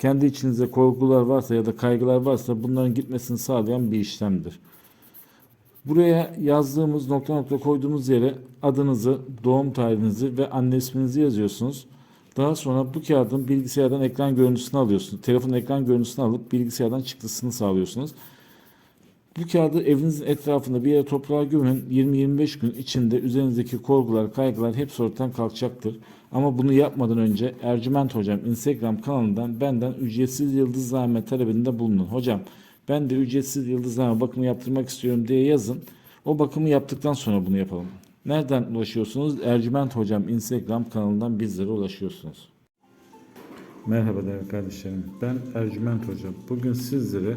kendi içinizde korkular varsa ya da kaygılar varsa bunların gitmesini sağlayan bir işlemdir. Buraya yazdığımız nokta nokta koyduğumuz yere adınızı, doğum tarihinizi ve anne isminizi yazıyorsunuz. Daha sonra bu kağıdın bilgisayardan ekran görüntüsünü alıyorsunuz. Telefonun ekran görüntüsünü alıp bilgisayardan çıktısını sağlıyorsunuz. Bu kağıdı evinizin etrafında bir yere toprağa gömün. 20-25 gün içinde üzerinizdeki korkular, kaygılar hepsi ortadan kalkacaktır. Ama bunu yapmadan önce Ercüment Hocam Instagram kanalından benden ücretsiz yıldızlame talebinde bulunun. Hocam ben de ücretsiz yıldızlame bakımı yaptırmak istiyorum diye yazın. O bakımı yaptıktan sonra bunu yapalım. Nereden ulaşıyorsunuz? Ercüment Hocam Instagram kanalından bizlere ulaşıyorsunuz. Merhaba değerli kardeşlerim. Ben Ercüment Hocam. Bugün sizlere